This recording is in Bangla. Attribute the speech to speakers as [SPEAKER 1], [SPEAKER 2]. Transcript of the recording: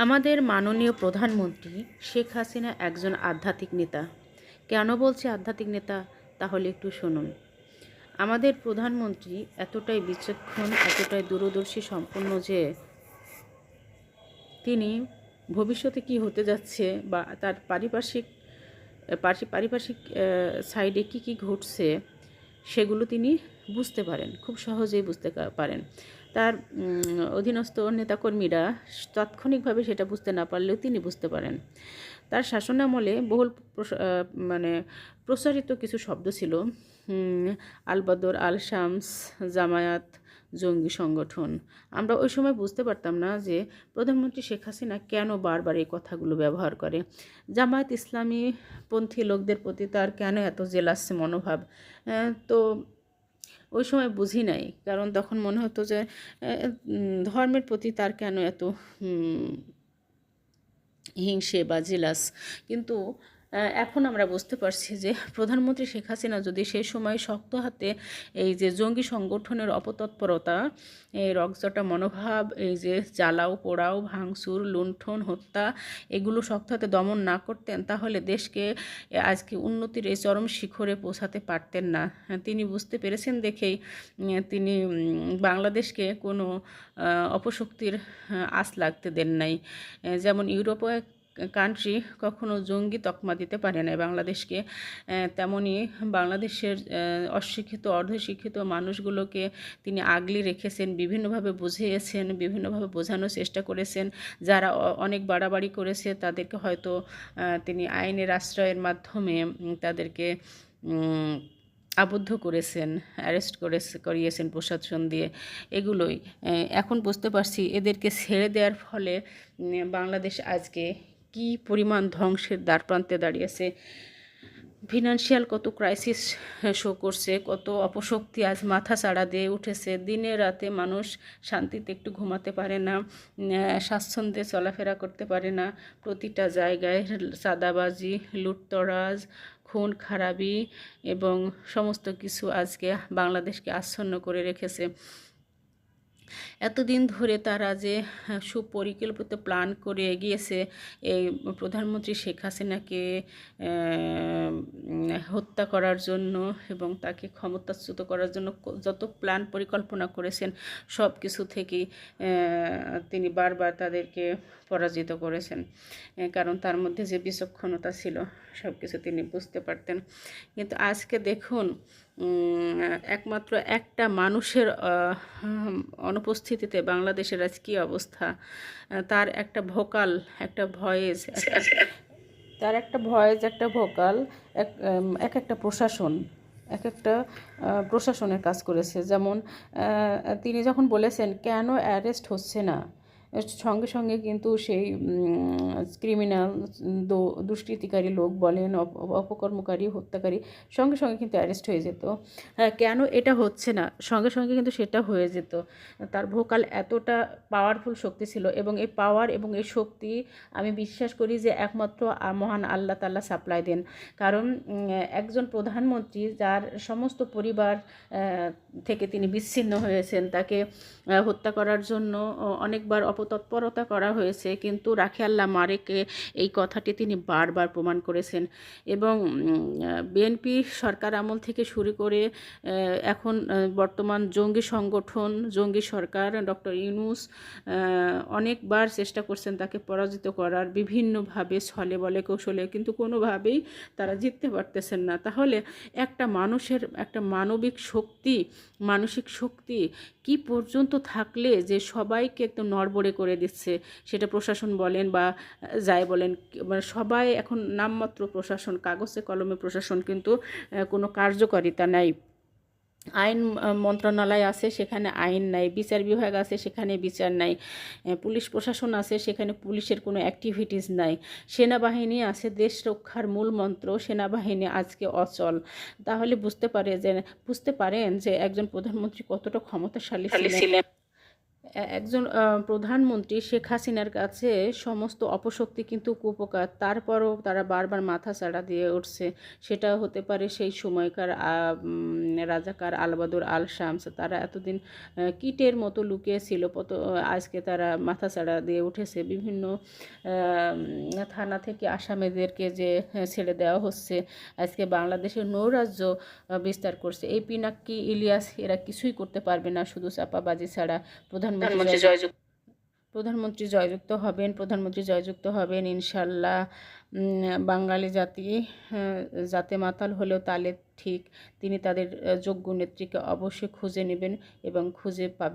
[SPEAKER 1] আমাদের মাননীয় প্রধানমন্ত্রী শেখ হাসিনা একজন আধ্যাত্মিক নেতা। কেন বলছে আধ্যাত্মিক নেতা? তাহলে একটু শুনুন। আমাদের প্রধানমন্ত্রী এতটাই বিচক্ষণ, এতটাই দূরদর্শী সম্পন্ন যে তিনি ভবিষ্যতে কি হতে যাচ্ছে বা তার পারিপার্শ্বিক পার্শ্ব- পারিপার্শ্বিক সাইডে কি কি ঘটছে, সেগুলো তিনি বুঝতে পারেন। খুব সহজেই বুঝতে পারেন। তার অধীনস্থ নেতাকর্মীরা তাৎক্ষণিকভাবে সেটা বুঝতে না পারলেও তিনি বুঝতে পারেন। তার শাসনামলে বহুল মানে প্রসারিত কিছু শব্দ ছিল। উম, আল শামস জামায়াত জঙ্গি সংগঠন। আমরা ওই সময় বুঝতে পারতাম না যে প্রধানমন্ত্রী শেখ হাসিনা কেন বারবার এই কথাগুলো ব্যবহার করে। জামায়াত ইসলামী পন্থী লোকদের প্রতি তার কেন এত জেলাস মনোভাব? তো ওই সময় বুঝি নাই। কারণ তখন মনে হতো যে ধর্মের প্রতি তার কেন এত হিংসে বা জেলাস। কিন্তু এখন আমরা বুঝতে পারছি যে প্রধানমন্ত্রী শেখ হাসিনা যদি সেই সময় শক্ত হাতে এই যে জঙ্গি সংগঠনের অপতৎপরতা, এই রক্তটা মনোভাব, এই যে জ্বালাও, পোড়াও, ভাঙচুর, লুণ্ঠন, হত্যা এগুলো শক্ত হাতে দমন না করতেন, তাহলে দেশকে আজকে উন্নতির এই চরম শিখরে পৌঁছাতে পারতেন না। তিনি বুঝতে পেরেছেন দেখেই তিনি বাংলাদেশকে কোনো অপশক্তির আঁচ লাগতে দেন নাই। যেমন ইউরোপে কান্ট্রি কখনো জঙ্গি তকমা দিতে পারে না। বাংলাদেশকে তেমনি বাংলাদেশের অশিক্ষিত, অর্ধশিক্ষিত মানুষগুলোকে তিনি আগলি রেখেছেন, বিভিন্নভাবে বুঝিয়েছেন, বিভিন্নভাবে বোঝানোর চেষ্টা করেছেন। যারা অনেক বাড়াবাড়ি করেছে, তাদেরকে হয়তো তিনি আইনের আশ্রয়ের মাধ্যমে তাদেরকে আবদ্ধ করেছেন, অ্যারেস্ট করে করিয়েছেন প্রশাসন দিয়ে এগুলোই। এখন বুঝতে পারছি এদেরকে ছেড়ে দেওয়ার ফলে বাংলাদেশ আজকে কি পরিমাণ ধ্বংসের দ্বারপ্রান্তে দাঁড়িয়েছে ফিনান্সিয়াল কত ক্রাইসিস শো করছে, কত অপশক্তি আজ মাথা চাড়া দিয়ে উঠেছে। দিনে রাতে মানুষ শান্তিতে একটু ঘুমাতে পারে না স্বাচ্ছন্দ্যে চলাফেরা করতে পারে না। প্রতিটা জায়গায় চাঁদাবাজি, লুটতরাজ, খুন, খারাপি এবং সমস্ত কিছু আজকে বাংলাদেশকে আচ্ছন্ন করে রেখেছে। এতদিন ধরে তারা যে হ্যাঁ, সুপরিকল্পিত প্ল্যান করে এগিয়েছে এই প্রধানমন্ত্রী শেখ হাসিনাকে হত্যা করার জন্য এবং তাকে ক্ষমতাচ্যুত করার জন্য যত প্ল্যান পরিকল্পনা করেছেন সব কিছু থেকেই তিনি বারবার তাদেরকে পরাজিত করেছেন। কারণ তার মধ্যে যে বিচক্ষণতা ছিল সব কিছু তিনি বুঝতে পারতেন। কিন্তু আজকে দেখুন একমাত্র একটা মানুষের অনুপস্থিতিতে বাংলাদেশের আজ কী অবস্থা? তার একটা ভোকাল, একটা ভয়েস তার একটা ভয়েস, একটা ভোকাল, এক এক একটা প্রশাসন, এক একটা প্রশাসনের কাজ করেছে। যেমন তিনি যখন বলেছেন, কেন অ্যারেস্ট হচ্ছে না? সঙ্গে সঙ্গে কিন্তু সেই ক্রিমিনাল দুষ্কৃতিকারী লোক বলেন অপ- অপকর্মকারী হত্যাকারী সঙ্গে সঙ্গে কিন্তু অ্যারেস্ট হয়ে যেত। হ্যাঁ, কেন এটা হচ্ছে না? সঙ্গে সঙ্গে কিন্তু সেটা হয়ে যেত। তার ভোকাল এতটা পাওয়ারফুল শক্তি ছিল এবং এই পাওয়ার এবং এই শক্তি আমি বিশ্বাস করি যে একমাত্র মহান আল্লাহ তাল্লাহ সাপ্লাই দেন। কারণ একজন প্রধানমন্ত্রী যার সমস্ত পরিবার থেকে তিনি বিচ্ছিন্ন হয়েছেন। তাকে হত্যা করার জন্য অনেকবার অপতৎপরতা করা হয়েছে, কিন্তু রাখে আল্লাহ মারেকে এই কথাটি তিনি বারবার প্রমাণ করেছেন। এবং বিএনপি সরকার আমল থেকে শুরু করে এখন বর্তমান জঙ্গি সংগঠন, জঙ্গি সরকার ডক্টর ইউনুস অনেকবার চেষ্টা করছেন তাকে পরাজিত করার, বিভিন্নভাবে ছলে বলে কৌশলে, কিন্তু কোনোভাবেই তারা জিততে পারতেছেন না। তাহলে একটা মানুষের, একটা মানবিক শক্তি মানসিক শক্তি কি পর্যন্ত থাকলে যে সবাইকে একদম নড়বড়ে করে দিচ্ছে, সেটা প্রশাসন বলেন বা যাই বলেন মানে সবাই এখন নামমাত্র প্রশাসন, কাগজে কলমে প্রশাসন কিন্তু কোনো কার্যকারিতা নাই। আইন মন্ত্রণালয় আছে সেখানে আইন নাই বিচার বিভাগ আছে সেখানে বিচার নাই পুলিশ প্রশাসন আছে সেখানে পুলিশের কোনো অ্যাক্টিভিটিস নাই। সেনাবাহিনী আছে দেশ রক্ষার মূল মন্ত্র সেনাবাহিনী আজকে অচল। তাহলে বুঝতে পারে যে বুঝতে পারেন যে একজন প্রধানমন্ত্রী কতটা ক্ষমতাশালী ছিলেন। একজন প্রধানমন্ত্রী শেখ হাসিনার কাছে সমস্ত অপশক্তি কিন্তু কুপকার। তারপরও তারা বারবার মাথা চাড়া দিয়ে উঠছে। সেটা হতে পারে সেই সময়কার রাজাকার আলবাদুর আল শামস তারা এতদিন কীটের মতো লুকিয়েছিল। পত, আজকে তারা মাথা চাড়া দিয়ে উঠেছে। বিভিন্ন থানা থেকে আসামিদেরকে যে ছেড়ে দেওয়া হচ্ছে। আজকে বাংলাদেশের নৌরাজ্য বিস্তার করছে। এই পিনাক্কি ইলিয়াস এরা কিছুই করতে পারবে না। শুধু চাপাবাজি ছাড়া। প্রধানমন্ত্রী জয়যুক্ত প্রধানমন্ত্রী জয়যুক্ত হবেন প্রধানমন্ত্রী জয়যুক্ত হবেন ইনশাল্লাহ বাঙালি জাতি আহ, জাতে মাতাল হলেও তালে ঠিক। তিনি তাদের যোগ্য নেত্রীকে অবশ্যই খুঁজে নেবেন এবং খুঁজে পাবেন।